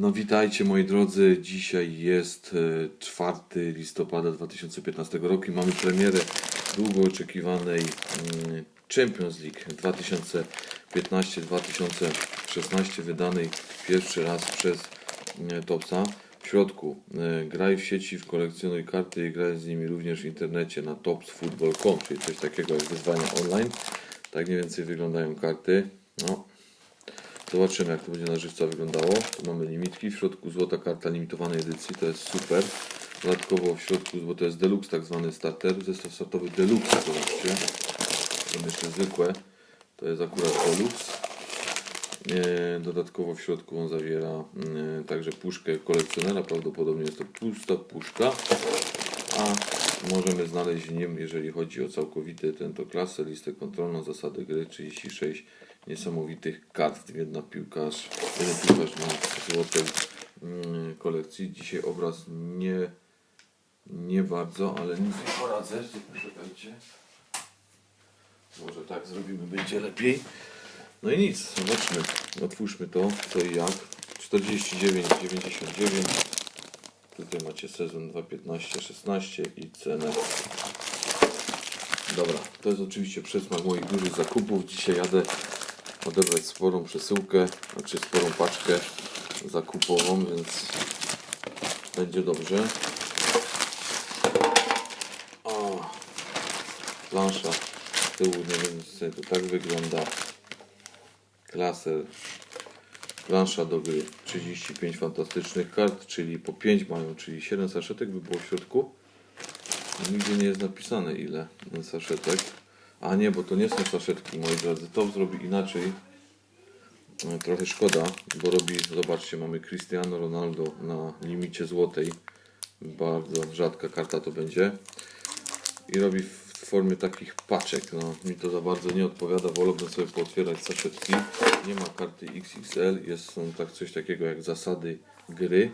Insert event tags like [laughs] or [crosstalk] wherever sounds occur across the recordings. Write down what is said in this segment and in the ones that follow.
No witajcie moi drodzy, dzisiaj jest e, 4 listopada 2015 roku i mamy premierę długo oczekiwanej mm, Champions League 2015-2016 wydanej pierwszy raz przez e, Topsa. W środku e, graj w sieci, w kolekcjonuj karty i graj z nimi również w internecie na topsfootball.com, czyli coś takiego jak wyzwania online. Tak mniej więcej wyglądają karty. No, Zobaczymy jak to będzie na żywca wyglądało. Tu mamy limitki, w środku złota karta limitowanej edycji, to jest super. Dodatkowo w środku, bo to jest deluxe tak zwany starter, zestaw startowy deluxe, zobaczcie. To jeszcze zwykłe, to jest akurat deluxe. E, Dodatkowo w środku on zawiera e, także puszkę kolekcjonera, prawdopodobnie jest to pusta puszka. Możemy znaleźć w nim, jeżeli chodzi o całkowity ten to klasę, listę kontrolną, zasady gry 36 niesamowitych kart. Jedna piłkarz, jeden piłkarz na złotej mm, kolekcji. Dzisiaj obraz nie, nie bardzo, ale nic nie poradzę. Poczekajcie. Może tak zrobimy, będzie lepiej. No i nic, zobaczmy. Otwórzmy to, co i jak. 49,99 Tutaj macie sezon 2.15-16 i cenę. Dobra, to jest oczywiście przesmak moich dużych zakupów. Dzisiaj jadę odebrać sporą przesyłkę, znaczy sporą paczkę zakupową, więc będzie dobrze. O, plansza z tyłu, nie wiem, to tak wygląda. Klaser Plansza do gry 35 fantastycznych kart, czyli po 5 mają, czyli 7 saszetek by było w środku. Nigdzie nie jest napisane ile saszetek. A nie, bo to nie są saszetki, moi drodzy. To zrobi inaczej. No, Trochę szkoda, bo robi, zobaczcie, mamy Cristiano Ronaldo na limicie złotej. Bardzo rzadka karta to będzie. I robi w formie takich paczek. No, mi to za bardzo nie odpowiada. Wolałbym sobie pootwierać saszetki. Nie ma karty XXL. Jest są tak coś takiego jak zasady gry.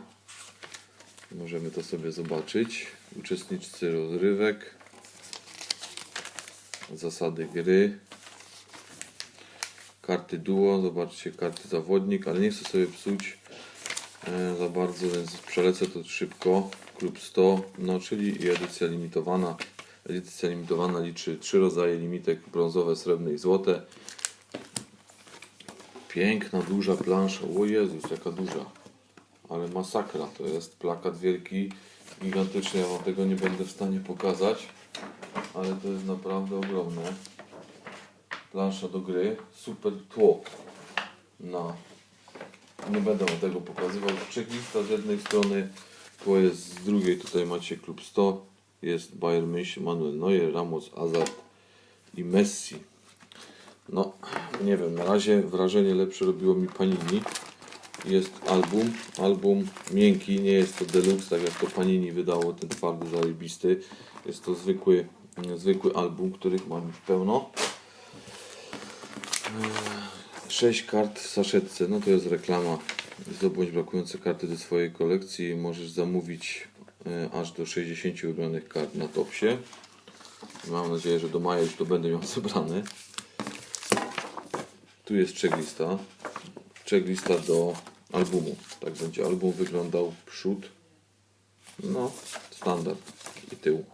Możemy to sobie zobaczyć. Uczestnicy rozrywek. Zasady gry. Karty duo. Zobaczcie, karty zawodnik, ale nie chcę sobie psuć e, za bardzo, więc przelecę to szybko. Klub 100, no czyli edycja limitowana. Edycja limitowana liczy trzy rodzaje limitek brązowe, srebrne i złote. Piękna, duża plansza. O Jezus, jaka duża. Ale masakra. To jest plakat wielki, gigantyczny. Ja Wam tego nie będę w stanie pokazać. Ale to jest naprawdę ogromne. Plansza do gry. Super tło. No. Nie będę Wam tego pokazywał. Checklista z jednej strony. Tło jest z drugiej. Tutaj macie klub 100. Jest Bayern München, Manuel Neuer, Ramos, Hazard i Messi. No, nie wiem, na razie wrażenie lepsze robiło mi Panini. Jest album, album miękki, nie jest to deluxe, tak jak to Panini wydało, ten twardy, zajebisty. Jest to zwykły, zwykły album, których mam już pełno. 6 kart w saszetce, no to jest reklama. Zdobądź brakujące karty do swojej kolekcji. Możesz zamówić aż do 60 wybranych kart na Topsie. Mam nadzieję, że do maja już to będę miał [laughs] zebrane. Tu jest checklista. Checklista do albumu. Tak będzie album wyglądał przód. No, standard i tył.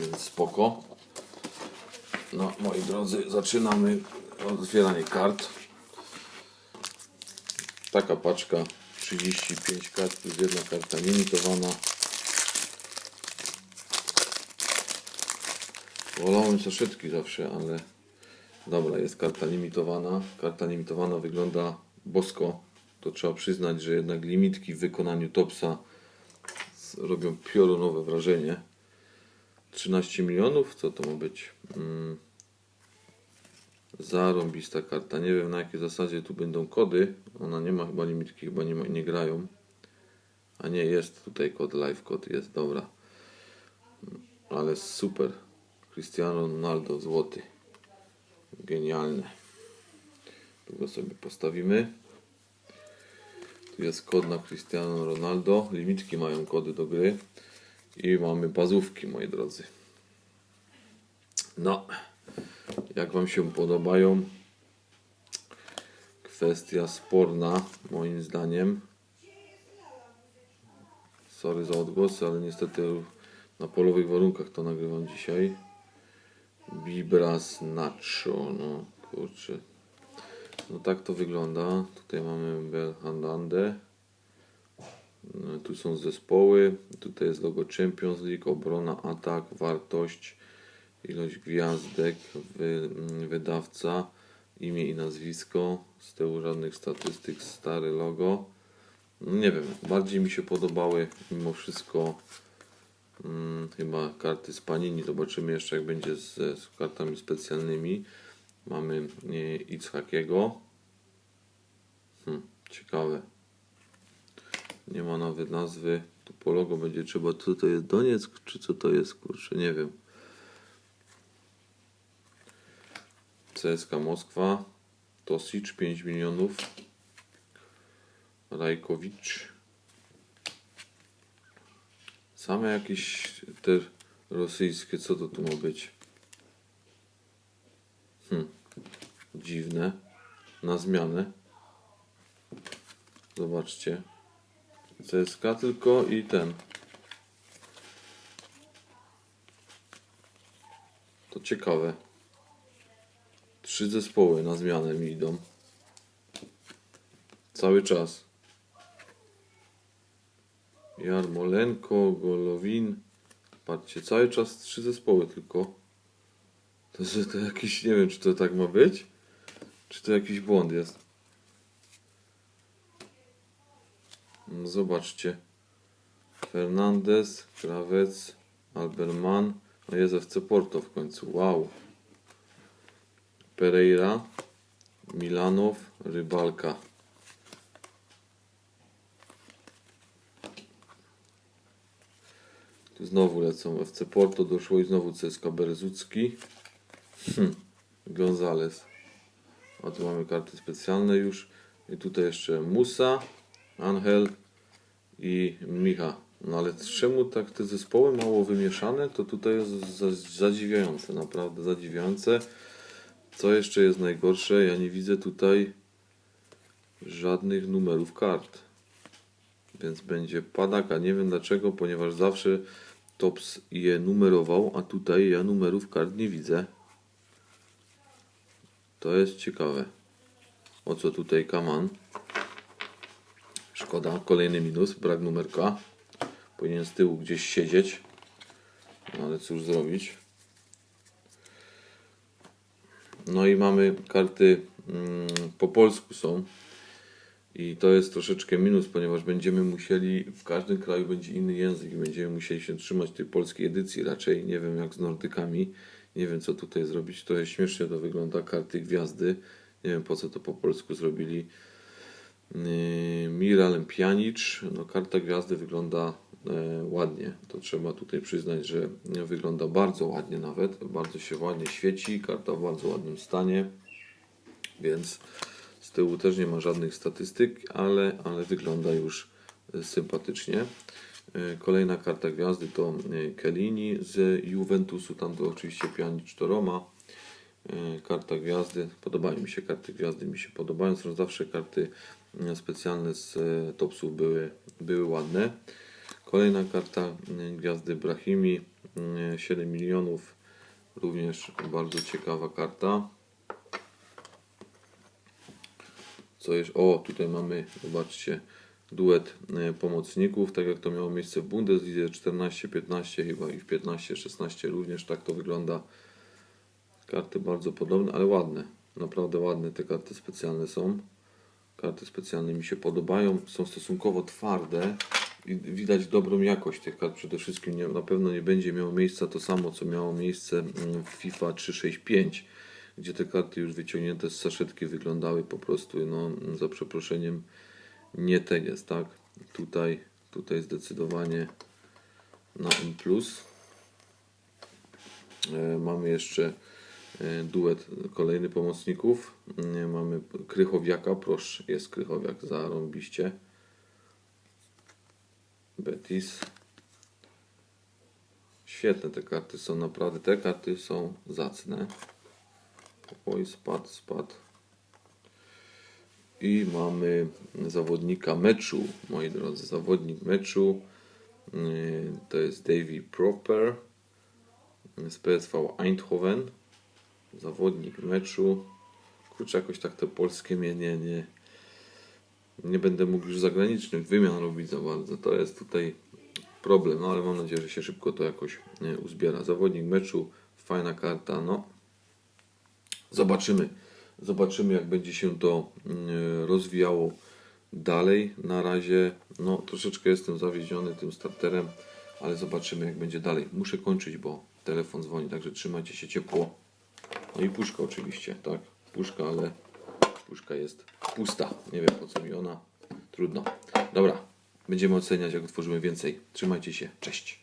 Więc spoko. No, moi drodzy, zaczynamy otwieranie kart. Taka paczka 35 kart plus jedna karta limitowana. Wolałem saszetki zawsze, ale dobra, jest karta limitowana. Karta limitowana wygląda bosko. To trzeba przyznać, że jednak limitki w wykonaniu Topsa robią piorunowe wrażenie. 13 milionów, co to ma być? Mm. Zarąbista karta. Nie wiem na jakiej zasadzie tu będą kody. Ona nie ma chyba limitki, chyba nie, ma, nie grają. A nie, jest tutaj kod, live kod, jest, dobra. Ale super. Cristiano Ronaldo, złoty. Genialne. Tu go sobie postawimy. Tu jest kod na Cristiano Ronaldo. Limitki mają kody do gry. I mamy bazówki, moi drodzy. No, jak Wam się podobają? Kwestia sporna, moim zdaniem. Sorry za odgłosy, ale niestety na polowych warunkach to nagrywam dzisiaj. Bibras Nacho, no kurczę. No tak to wygląda. Tutaj mamy Belhandande. Tu są zespoły. Tutaj jest logo Champions League, obrona, atak, wartość, ilość gwiazdek, wy, mm, wydawca, imię i nazwisko. Z tyłu żadnych statystyk, stare logo. No Nie wiem, bardziej mi się podobały mimo wszystko mm, chyba karty z Panini. Zobaczymy jeszcze jak będzie z, z kartami specjalnymi. Mamy e, Itzhakiego. Hmm, ciekawe. Nie ma nawet nazwy. Po logo będzie trzeba, co to jest Donieck, czy co to jest, kurczę, nie wiem. CSK Moskwa. Tosic 5 milionów. Rajkowicz. Same jakieś te rosyjskie, co to tu ma być? Hmm. Dziwne. Na zmianę. Zobaczcie. CSK tylko i ten. To ciekawe. Trzy zespoły na zmianę mi idą. Cały czas. Jarmolenko, Golowin. Patrzcie, cały czas trzy zespoły tylko. To, że to jakiś, nie wiem, czy to tak ma być, czy to jakiś błąd jest. No zobaczcie. Fernandez, Krawec, Alberman, no jest FC Porto w końcu, wow. Pereira, Milanow, Rybalka. Tu znowu lecą FC Porto, doszło i znowu CSKA Berzucki. Hm. Gonzales. A tu mamy karty specjalne już. I tutaj jeszcze Musa, Angel i Micha. No ale czemu tak te zespoły mało wymieszane? To tutaj jest za- zadziwiające, naprawdę zadziwiające. Co jeszcze jest najgorsze? Ja nie widzę tutaj żadnych numerów kart. Więc będzie padaka. Nie wiem dlaczego, ponieważ zawsze Tops je numerował, a tutaj ja numerów kart nie widzę. To jest ciekawe. O co tutaj Kaman? Szkoda. Kolejny minus. Brak numerka. Powinien z tyłu gdzieś siedzieć. No ale cóż zrobić. No i mamy karty mm, po polsku są. I to jest troszeczkę minus, ponieważ będziemy musieli, w każdym kraju będzie inny język i będziemy musieli się trzymać tej polskiej edycji raczej. Nie wiem jak z Nordykami, nie wiem co tutaj zrobić. To jest śmiesznie to wygląda, karty gwiazdy. Nie wiem po co to po polsku zrobili. Yy, Miralem Pjanic, no karta gwiazdy wygląda e, ładnie. To trzeba tutaj przyznać, że wygląda bardzo ładnie nawet. Bardzo się ładnie świeci, karta w bardzo ładnym stanie. Więc z tyłu też nie ma żadnych statystyk, ale, ale wygląda już e, sympatycznie. E, Kolejna karta gwiazdy to Kellini z Juventusu, tam to oczywiście Pjanic to Roma. Karta gwiazdy, podobają mi się karty gwiazdy, mi się podobają, są zawsze karty specjalne z e, topsów były, były ładne. Kolejna karta e, gwiazdy Brahimi, e, 7 milionów, również bardzo ciekawa karta. Co jest? O, tutaj mamy, zobaczcie, duet e, pomocników, tak jak to miało miejsce w Bundeslidze 14-15 chyba i w 15-16 również tak to wygląda. Karty bardzo podobne, ale ładne. Naprawdę ładne te karty specjalne są. Karty specjalne mi się podobają, są stosunkowo twarde i widać dobrą jakość tych kart przede wszystkim. Nie, na pewno nie będzie miało miejsca to samo, co miało miejsce mm, w FIFA 365 gdzie te karty już wyciągnięte z saszetki wyglądały po prostu, no za przeproszeniem, nie jest, tak? Tutaj, tutaj zdecydowanie na M+. E, mamy jeszcze duet kolejny pomocników. E, mamy Krychowiaka, proszę, jest Krychowiak, zarąbiście. Betis. Świetne te karty są, naprawdę te karty są zacne. Oj, spadł, spadł. I mamy zawodnika meczu, moi drodzy. Zawodnik meczu Yy, To jest Davy Proper z PSV Eindhoven. Zawodnik meczu. Kurczę, jakoś tak te polskie mnie nie, nie, nie będę mógł już zagranicznych wymian robić za bardzo. To jest tutaj problem, no ale mam nadzieję, że się szybko to jakoś nie, uzbiera. Zawodnik meczu, fajna karta, no. Zobaczymy. Zobaczymy, jak będzie się to mm, rozwijało dalej. Na razie, no, troszeczkę jestem zawiedziony tym starterem, ale zobaczymy, jak będzie dalej. Muszę kończyć, bo telefon dzwoni, także trzymajcie się ciepło. No i puszka oczywiście, tak? Puszka, ale puszka jest pusta. Nie wiem po co mi ona. Trudno. Dobra, będziemy oceniać, jak otworzymy więcej. Trzymajcie się. Cześć.